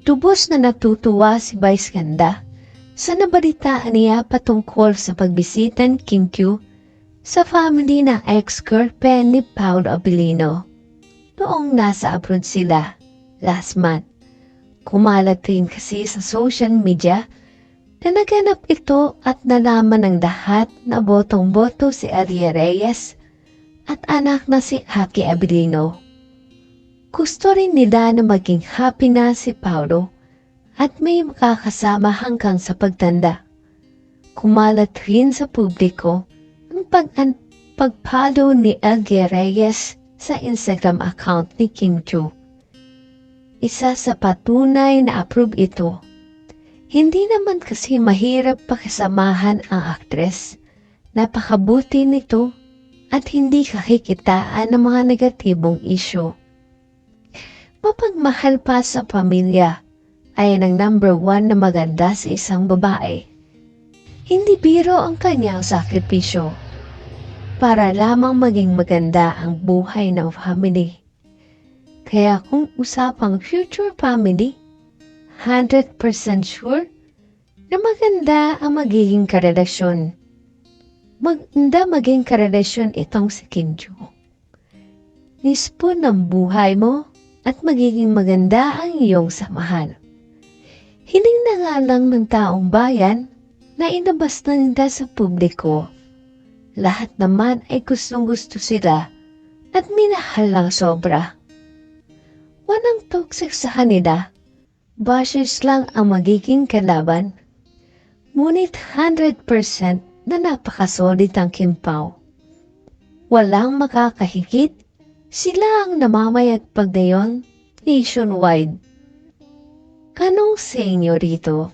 Tubos na natutuwa si Vice Ganda sa nabalitaan niya patungkol sa pagbisitan Kim Kyu sa family ng ex-girlfriend ni Paul Abilino noong nasa abroad sila last month. Kumalat rin kasi sa social media na naganap ito at nalaman ng lahat na botong-boto si Aria Reyes at anak na si Haki Abilino. Gusto rin nila na maging happy na si Paulo at may makakasama hanggang sa pagtanda. Kumalat rin sa publiko ang pag pagpalo ni Elgie Reyes sa Instagram account ni Kim Chu. Isa sa patunay na approve ito. Hindi naman kasi mahirap pakisamahan ang aktres. Napakabuti nito at hindi kakikitaan ng mga negatibong isyo. Mapagmahal pa sa pamilya ay ang number one na maganda sa isang babae. Hindi biro ang kanyang sakripisyo para lamang maging maganda ang buhay ng family. Kaya kung usapang future family, 100% sure na maganda ang magiging karelasyon. Maganda maging karelasyon itong si Kim Joo. Ng buhay mo at magiging maganda ang iyong samahan. Hiling na nga lang ng taong bayan na inabas na nila sa publiko. Lahat naman ay gustong gusto sila at minahal lang sobra. Walang toxic sa kanila. Bashers lang ang magiging kalaban. Ngunit 100% na napakasolid ang Kim Pao. Walang makakahigit sila ang namamayag pagdayon nationwide. Anong sa inyo rito?